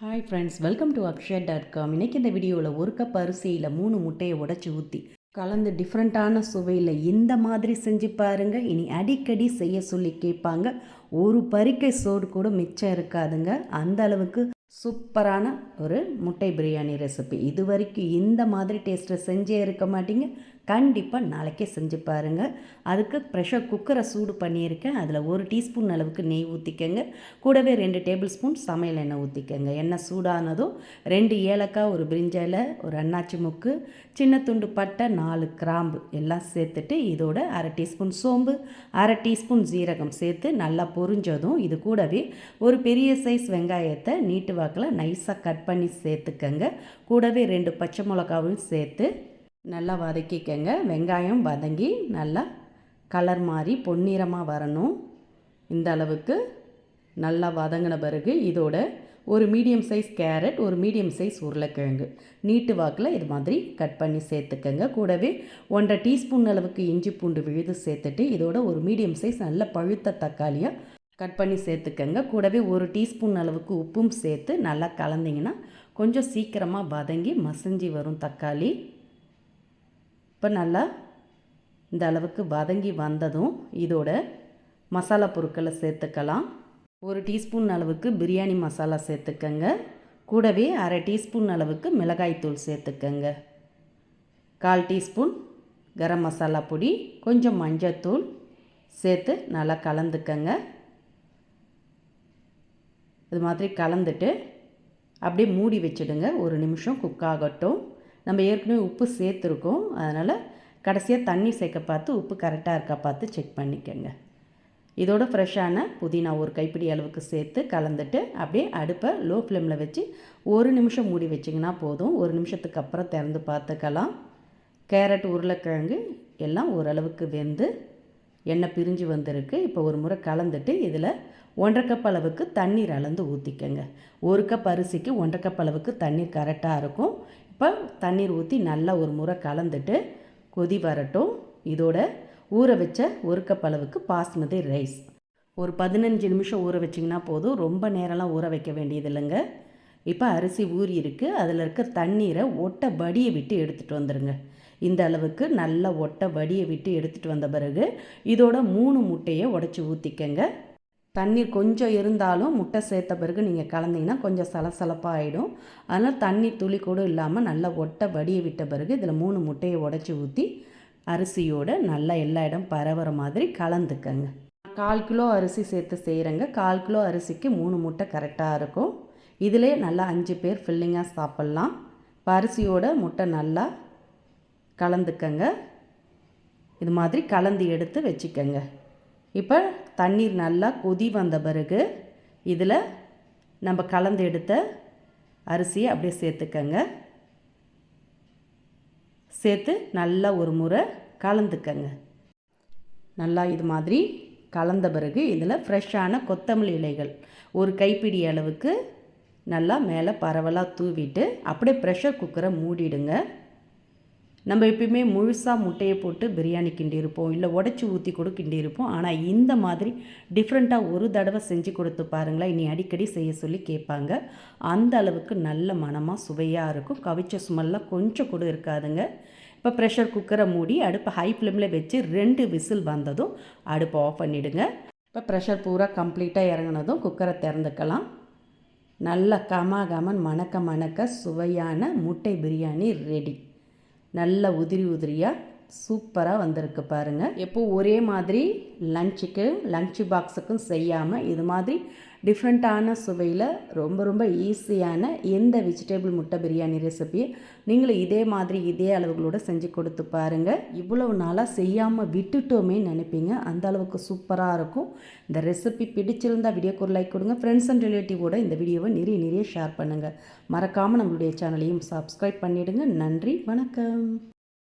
Hi friends welcome to Akshaya dot com இன்றைக்கி இந்த வீடியோவில் ஒரு கப் அரிசியில் மூணு முட்டையை உடச்சி ஊற்றி கலந்து டிஃப்ரெண்ட்டான சுவையில் இந்த மாதிரி செஞ்சு பாருங்கள் இனி அடிக்கடி செய்ய சொல்லி கேட்பாங்க. ஒரு பறிக்கை சோடு கூட மிச்சம் இருக்காதுங்க. அந்த அளவுக்கு சூப்பரான ஒரு முட்டை பிரியாணி ரெசிபி இது வரைக்கும் இந்த மாதிரி டேஸ்ட்டை செஞ்சே இருக்க மாட்டீங்க. கண்டிப்பாக நாளைக்கே செஞ்சு பாருங்கள் அதுக்கு ப்ரெஷர் குக்கரை சூடு பண்ணியிருக்கேன். அதில் ஒரு டீஸ்பூன் அளவுக்கு நெய் ஊற்றிக்கங்க கூடவே ரெண்டு டேபிள் ஸ்பூன் சமையல் எண்ணெய் ஊற்றிக்கங்க எண்ணெய் சூடானதும் ரெண்டு ஏலக்காய் ஒரு பிரிஞ்சாயில் ஒரு அண்ணாச்சி முக்கு சின்ன துண்டு பட்டை நாலு கிராம்பு எல்லாம் சேர்த்துட்டு இதோட அரை டீஸ்பூன் சோம்பு அரை டீஸ்பூன் ஜீரகம் சேர்த்து நல்லா பொரிஞ்சதும் இது கூடவே ஒரு பெரிய சைஸ் வெங்காயத்தை நீட்டு வாக்கில் நைஸாக கட் பண்ணி சேர்த்துக்கங்க. கூடவே ரெண்டு பச்சை மிளகாவும் சேர்த்து நல்லா வதக்கிக்கங்க. வெங்காயம் வதங்கி நல்லா கலர் மாதிரி பொன்னிறமாக வரணும். இந்த அளவுக்கு நல்லா வதங்கின பிறகு இதோட ஒரு மீடியம் சைஸ் கேரட் ஒரு மீடியம் சைஸ் உருளைக்கிழங்கு. நீட்டு வாக்கில் இது மாதிரி கட் பண்ணி சேர்த்துக்கங்க. கூடவே ஒன்றரை டீஸ்பூன் அளவுக்கு இஞ்சி பூண்டு விழுது சேர்த்துட்டு இதோட ஒரு மீடியம் சைஸ் நல்ல பழுத்த தக்காளியாக கட் பண்ணி சேர்த்துக்கங்க. கூடவே ஒரு டீஸ்பூன் அளவுக்கு உப்பும் சேர்த்து நல்லா கலந்திங்கன்னா கொஞ்சம் சீக்கிரமாக வதங்கி மசிஞ்சி வரும் தக்காளி. இப்போ நல்லா இந்த அளவுக்கு வதங்கி வந்ததும் இதோட மசாலா பொருட்களை சேர்த்துக்கலாம். ஒரு டீஸ்பூன் அளவுக்கு பிரியாணி மசாலா சேர்த்துக்கங்க. கூடவே அரை டீஸ்பூன் அளவுக்கு மிளகாய்த்தூள் சேர்த்துக்கங்க. கால் டீஸ்பூன் கரம் மசாலா பொடி கொஞ்சம் மஞ்சத்தூள் சேர்த்து நல்லா கலந்துக்கங்க. இது மாதிரி கலந்துட்டு அப்படியே மூடி வச்சுடுங்க. ஒரு நிமிஷம் குக் ஆகட்டும். நம்ம ஏற்கனவே உப்பு சேர்த்துருக்கோம். அதனால் கடைசியாக தண்ணி சேர்க்க பார்த்து உப்பு கரெக்டாக இருக்கா பார்த்து செக் பண்ணிக்கோங்க. இதோட ஃப்ரெஷ்ஷான புதினா ஒரு கைப்பிடி அளவுக்கு சேர்த்து கலந்துட்டு அப்படியே அடுப்பை லோ ஃப்ளேமில் வச்சு ஒரு நிமிஷம் மூடி வச்சிங்கன்னா போதும். ஒரு நிமிஷத்துக்கு அப்புறம் திறந்து பார்த்துக்கலாம். கேரட் உருளைக்கிழங்கு எல்லாம் ஓரளவுக்கு வெந்து எண்ணெய் பிரிஞ்சு வந்திருக்கு. இப்போ ஒரு முறை கலந்துட்டு இதில் ஒன்றரை கப் அளவுக்கு தண்ணீர் அளந்து ஊற்றிக்கங்க ஒரு கப் அரிசிக்கு ஒன்றரை கப் அளவுக்கு தண்ணீர் கரெக்டாக இருக்கும். இப்போ தண்ணீர் ஊற்றி நல்லா ஒரு முறை கலந்துட்டு கொதி வரட்டும். இதோட ஊற வச்ச ஒரு கப் அளவுக்கு பாஸ்மதி ரைஸ். ஒரு பதினஞ்சு நிமிஷம் ஊற வச்சிங்கன்னா போதும். ரொம்ப நேரம்லாம் ஊற வைக்க வேண்டியது இல்லைங்க. இப்போ அரிசி ஊறி இருக்குது அதில் இருக்க தண்ணீரை ஒட்டை படியை விட்டு எடுத்துகிட்டு வந்துடுங்க இந்த அளவுக்கு நல்லா ஒட்டை வடியை விட்டு எடுத்துகிட்டு வந்த பிறகு இதோட மூணு முட்டையை உடச்சி ஊற்றிக்கங்க தண்ணீர் கொஞ்சம் இருந்தாலும் முட்டை சேர்த்த பிறகு நீங்கள் கலந்தீங்கன்னா கொஞ்சம் சலசலப்பாக ஆகிடும் அதனால் தண்ணி துளி கூட இல்லாமல் நல்லா ஒட்டை வடியை விட்ட பிறகு இதில் மூணு முட்டையை உடச்சி ஊற்றி அரிசியோடு நல்லா எல்லா இடம் பரவுற மாதிரி கலந்துக்கங்க. கால் கிலோ அரிசி சேர்த்து செய்கிறேங்க கால் கிலோ அரிசிக்கு மூணு முட்டை கரெக்டாக இருக்கும். இதிலே நல்லா அஞ்சு பேர் ஃபில்லிங்காக சாப்பிட்லாம். இப்போ அரிசியோட முட்டை நல்லா கலந்துக்கங்க. இது மாதிரி கலந்து எடுத்து வச்சுக்கோங்க. இப்போ தண்ணீர் நல்லா கொதி வந்த பிறகு இதில் நம்ம கலந்து எடுத்த அரிசியை அப்படியே சேர்த்துக்கங்க. சேர்த்து நல்லா ஒரு முறை கலந்துக்கங்க. நல்லா இது மாதிரி கலந்த பிறகு இதில் ஃப்ரெஷ்ஷான கொத்தமல்லி இலைகள் ஒரு கைப்பிடி அளவுக்கு நல்லா மேலே பரவலாக தூவிட்டு அப்படியே ப்ரெஷர் குக்கரை மூடிடுங்க. நம்ம எப்பயுமே முழுசாக முட்டையை போட்டு பிரியாணி கிண்டியிருப்போம் இல்லை உடச்சி ஊற்றி கூட கிண்டியிருப்போம். ஆனால் இந்த மாதிரி டிஃப்ரெண்ட்டாக ஒரு தடவை செஞ்சு கொடுத்து பாருங்களேன். இனி அடிக்கடி செய்ய சொல்லி கேட்பாங்க. அந்த அளவுக்கு நல்ல மனமாக சுவையாக இருக்கும். கவிச்ச சுமெல்லாம் கொஞ்சம் கூட இருக்காதுங்க. இப்போ ப்ரெஷர் குக்கரை மூடி அடுப்பை ஹை ஃப்ளேமில் வச்சு ரெண்டு விசில் வந்ததும் அடுப்பை ஆஃப் பண்ணிவிடுங்க இப்போ ப்ரெஷர் பூரா கம்ப்ளீட்டாக இறங்கினதும் குக்கரை திறந்துக்கலாம். நல்ல கமா கமன் மணக்க மணக்க சுவையான முட்டை பிரியாணி ரெடி நல்ல உதிரி உதிரியாக சூப்பராக வந்திருக்கு பாருங்கள் எப்போ ஒரே மாதிரி லஞ்சுக்கு லன்ச் பாக்ஸுக்கும் செய்யாமல் இது மாதிரி டிஃப்ரெண்ட்டான சுவையில் ரொம்ப ரொம்ப ஈஸியான எந்த வெஜிடபிள் முட்டை பிரியாணி ரெசிபியை நீங்களும் இதே மாதிரி இதே அளவுகளோடு செஞ்சு கொடுத்து பாருங்கள் இவ்வளவு நாளாக செய்யாமல் விட்டுட்டோமே நினைப்பீங்க. அந்த அளவுக்கு சூப்பராக இருக்கும். இந்த ரெசிபி பிடிச்சிருந்தால் வீடியோக்கு ஒரு லைக் கொடுங்க. ஃப்ரெண்ட்ஸ் அண்ட் ரிலேட்டிவோட இந்த வீடியோவை நிறைய நிறைய ஷேர் பண்ணுங்கள் மறக்காமல் நம்மளுடைய சேனலையும் சப்ஸ்கிரைப் பண்ணிவிடுங்க நன்றி வணக்கம்.